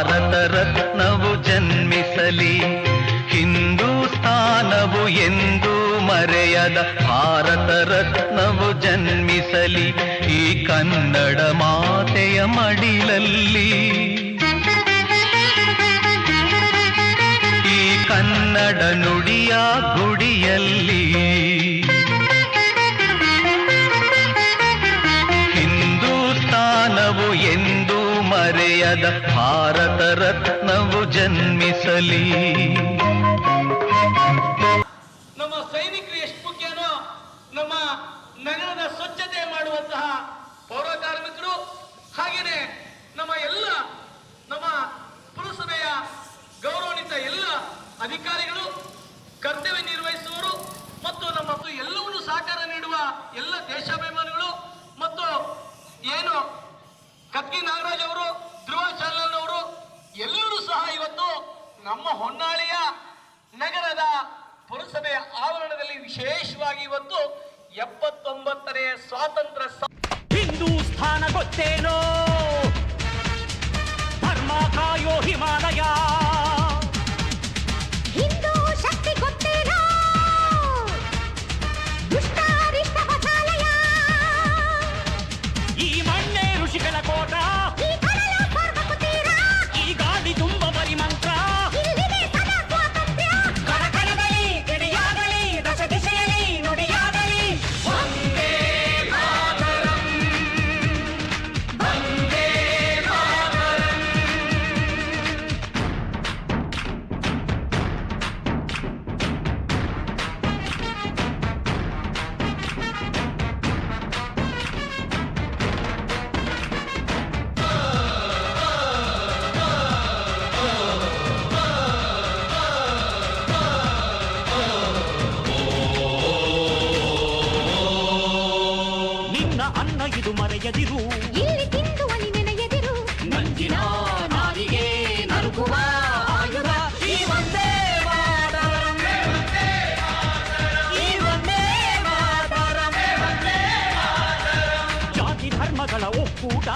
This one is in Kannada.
ಭಾರತ ರತ್ನವು ಜನ್ಮಿಸಲಿ. ಹಿಂದೂಸ್ಥಾನವು ಎಂದು ಮರೆಯದ ಭಾರತ ರತ್ನವು ಜನ್ಮಿಸಲಿ. ಈ ಕನ್ನಡ ಮಾತೆಯ ಮಡಿಲಲ್ಲಿ. ಈ ಕನ್ನಡ ನುಡಿಯ ಗುಡಿಯಲ್ಲಿ. ಮರೆಯದ ಭಾರತ ರತ್ನವು ಜನ್ಮಿಸಲಿ. ನಮ್ಮ ಸೈನಿಕರು ಎಷ್ಟು ಮುಖ್ಯನೋ, ನಮ್ಮ ನಗರದ ಸ್ವಚ್ಛತೆ ಮಾಡುವಂತಹ ಪೌರ ಕಾರ್ಮಿಕರು ಹಾಗೇನೆ ನಮ್ಮ ಎಲ್ಲ, ನಮ್ಮ ಪುರಸಭೆಯ ಗೌರವಾನ್ವಿತ ಎಲ್ಲ ಅಧಿಕಾರಿಗಳು, ಕರ್ತವ್ಯ ನಿರ್ವಹಿಸುವವರು, ಮತ್ತು ನಮ್ಮ ಎಲ್ಲವನ್ನೂ ಸಹಕಾರ ನೀಡುವ ಎಲ್ಲ ದೇಶಾಭಿಮಾನಿಗಳು, ಮತ್ತು ಏನು ಕತ್ತಿ ನಾಗರಾಜ್ ಅವರು ಧ್ರುವ ಚಾನಲ್ ಅವರು ಎಲ್ಲರೂ ಸಹ ಇವತ್ತು ನಮ್ಮ ಹೊನ್ನಾಳಿಯ ನಗರದ ಪುರಸಭೆಯ ಆವರಣದಲ್ಲಿ ವಿಶೇಷವಾಗಿ ಇವತ್ತು ಎಪ್ಪತ್ತೊಂಬತ್ತನೇ ಸ್ವಾತಂತ್ರ್ಯ ಹಿಂದೂ ಸ್ಥಾನ ಗೊತ್ತೇನೋ? ಧರ್ಮ ಕಾಯೋ ಹಿಮಾಲಯ. ಹಿಂದೂ ಕಂಡು ಮರೆಯದಿರು. ಇಲ್ಲಿ ತಿಂದು ಅಲ್ಲಿ ನೆನೆಯದಿರು. ನಂಜಿನ ನಾರಿಗೆ ನರುಕುವ ಆಯುಧ. ಜಾತಿ ಧರ್ಮಗಳ ಒಕ್ಕೂಟ.